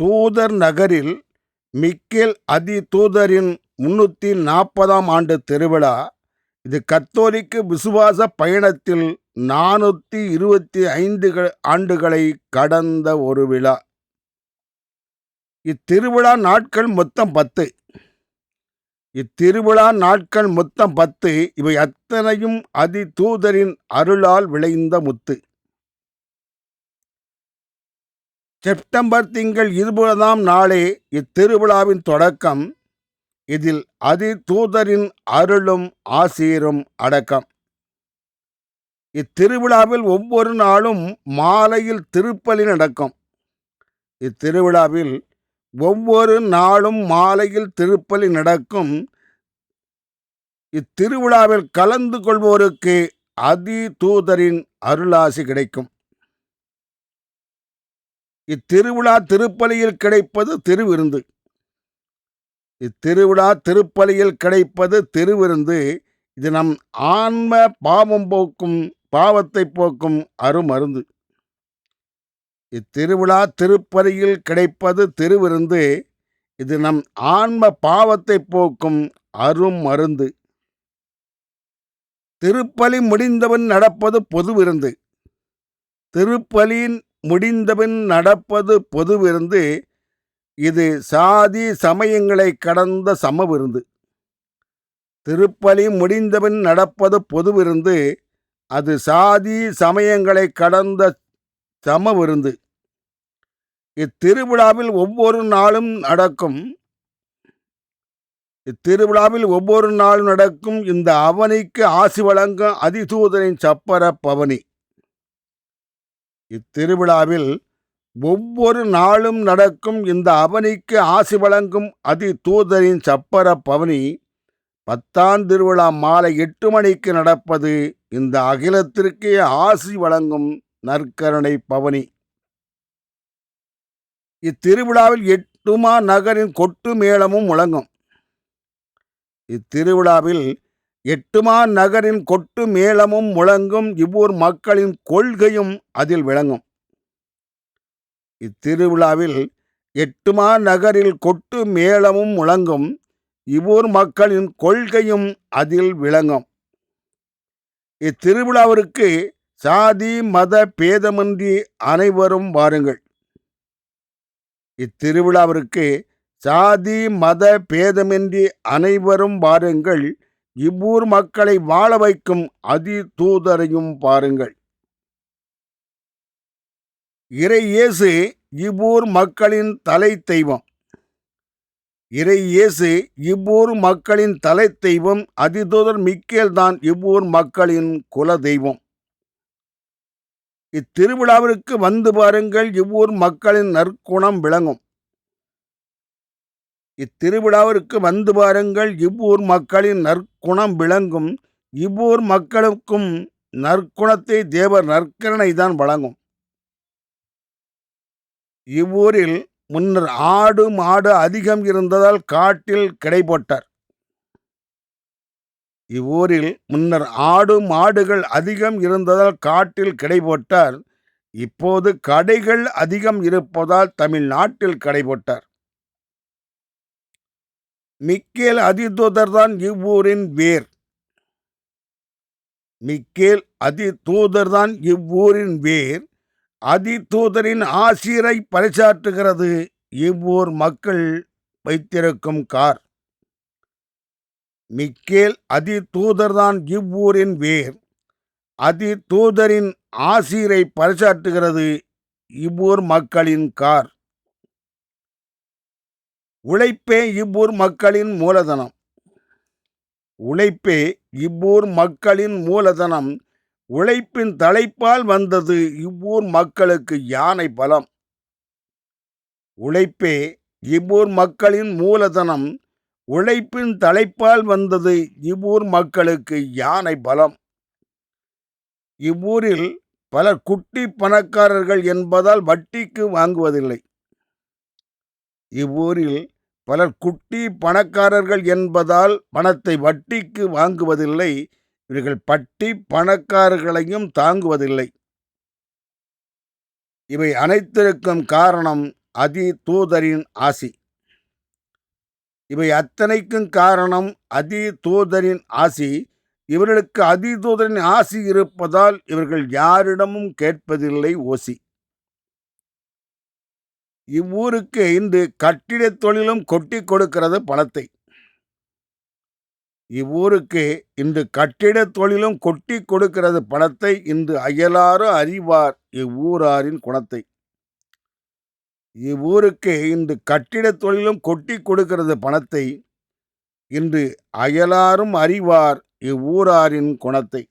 தூதர் நகரில் மிக்கேல் அதி தூதரின் முன்னூற்றி நாற்பதாம் ஆண்டு திருவிழா இது கத்தோலிக்க விசுவாச பயணத்தில் நானூற்றி இருபத்தி ஐந்து ஆண்டுகளை கடந்த ஒரு விழா. இத்திருவிழா நாட்கள் மொத்தம் பத்து. இத்திருவிழா நாட்கள் மொத்தம் பத்து. இவை அத்தனையும் அதி தூதரின் அருளால் விளைந்த முத்து. செப்டம்பர் திங்கள் இருபதாம் நாளே இத்திருவிழாவின் தொடக்கம். இதில் அதி தூதரின் அருளும் ஆசீரும் அடக்கம். இத்திருவிழாவில் ஒவ்வொரு நாளும் மாலையில் திருப்பலி நடக்கும். இத்திருவிழாவில் ஒவ்வொரு நாளும் மாலையில் திருப்பலி நடக்கும். இத்திருவிழாவில் கலந்து கொள்வோருக்கு அதி தூதரின் அருளாசி கிடைக்கும். இத்திருவிழா திருப்பலியில் கிடைப்பது திருவிருந்து. இத்திருவிழா திருப்பலியில் கிடைப்பது திருவிருந்து. இது நம் ஆன்ம பாவம் போக்கும் பாவத்தை போக்கும் அருமருந்து. இத்திருவிழா திருப்பலியில் கிடைப்பது திருவிருந்து. இது நம் ஆன்ம பாவத்தை போக்கும் அரும் மருந்து திருப்பலி முடிந்தவன் நடப்பது பொது விருந்து திருப்பலியின் முடிந்தபின் நடப்பது பொது விருந்து இது சாதி சமயங்களை கடந்த சம விருந்து திருப்பலி முடிந்தபின் நடப்பது பொது விருந்து அது சாதி சமயங்களை கடந்த சம விருந்து இத்திருவிழாவில் ஒவ்வொரு நாளும் நடக்கும் இத்திருவிழாவில் ஒவ்வொரு நாளும் நடக்கும் இந்த அவனிக்கு ஆசி வழங்கும் அதிதூதரின் சப்பர பவனி. இத்திருவிழாவில் ஒவ்வொரு நாளும் நடக்கும் இந்த அவனிக்கு ஆசி வழங்கும் அதி தூதரின் சப்பர பவனி பத்தாம் திருவிழா மாலை எட்டு மணிக்கு நடப்பது இந்த அகிலத்திற்கே ஆசி வழங்கும் நற்கருணை பவனி. இத்திருவிழாவில் எட்டுமா நகரின் கொட்டு மேளமும் முழங்கும். இத்திருவிழாவில் எட்டுமா நகரின் கொட்டு மேளமும் முழங்கும் இவ்வூர் மக்களின் கொள்கையும் அதில் விளங்கும். இத்திருவிழாவில் எட்டுமா நகரில் கொட்டு மேளமும் முழங்கும் இவ்வூர் மக்களின் கொள்கையும் அதில் விளங்கும். இத்திருவிழாவிற்கு சாதி மத பேதமின்றி அனைவரும் வாருங்கள். இத்திருவிழாவிற்கு சாதி மத பேதமின்றி அனைவரும் வாருங்கள். இவ்வூர் மக்களை வாழ வைக்கும் அதி தூதரையும் பாருங்கள். இறை இயேசு இவ்வூர் மக்களின் தலை தெய்வம். இறை இயேசு இவ்வூர் மக்களின் தலை தெய்வம் அதிதூதர் மிக்கேல் தான் இவ்வூர் மக்களின் குல தெய்வம். இத்திருவிழாவிற்கு வந்து பாருங்கள் இவ்வூர் மக்களின் நற்குணம் விளங்கும். இத்திருவிழாவிற்கு வந்து பாருங்கள் இவ்வூர் மக்களின் நற்குணம் விளங்கும் இவ்வூர் மக்களுக்கும் நற்குணத்தை தேவர் நற்கரணை தான் வழங்கும். இவ்வூரில் முன்னர் ஆடு மாடு அதிகம் இருந்ததால் காட்டில் கிடைப்பட்டார் இவ்வூரில் முன்னர் ஆடு மாடுகள் அதிகம் இருந்ததால் காட்டில் கிடைப்பட்டார் இப்போது கடைகள் அதிகம் இருப்பதால் தமிழ்நாட்டில் கடைபோட்டார். மிக்கேல் அதிதூதர்தான் இவ்வூரின் வேர். மிக்கேல் அதிதூதர்தான் இவ்வூரின் வேர். அதிதூதரின் ஆசிரை பறைசாற்றுகிறது இவ்வூர் மக்கள் வைத்திருக்கும் கார். மிக்கேல் அதிதூதர்தான் இவ்வூரின் வேர். அதி தூதரின் பறைசாற்றுகிறது இவ்வூர் மக்களின் கார். உழைப்பே இவ்வூர் மக்களின் மூலதனம். உழைப்பே இவ்வூர் மக்களின் மூலதனம். உழைப்பின் தலைப்பால் வந்தது இவ்வூர் மக்களுக்கு யானை பலம். உழைப்பே இவ்வூர் மக்களின் மூலதனம். உழைப்பின் தலைப்பால் வந்தது இவ்வூர் மக்களுக்கு யானை பலம். இவ்வூரில் பலர் குட்டி பணக்காரர்கள் என்பதால் வட்டிக்கு வாங்குவதில்லை. இவ்வூரில் பலர் குட்டி பணக்காரர்கள் என்பதால் பணத்தை வட்டிக்கு வாங்குவதில்லை. இவர்கள் பட்டி பணக்காரர்களையும் தாங்குவதில்லை. இவை அனைத்திற்கும் காரணம் அதி தூதரின் ஆசி. இவை அத்தனைக்கும் காரணம் அதி தூதரின் ஆசி. இவர்களுக்கு அதி தூதரின் ஆசி இருப்பதால் இவர்கள் யாரிடமும் கேட்பதில்லை ஓசி. இவ்வூருக்கு இன்று கட்டிடத் தொழிலும் கொட்டி கொடுக்கிறது பணத்தை. இவ்வூருக்கு இன்று கட்டிடத் தொழிலும் கொட்டி கொடுக்கிறது பணத்தை இன்று அயலாரும் அறிவார் இவ்வூராரின் குணத்தை. இவ்வூருக்கு இன்று கட்டிடத் தொழிலும் கொட்டி கொடுக்கிறது பணத்தை இன்று அயலாரும் அறிவார் இவ்வூராரின் குணத்தை.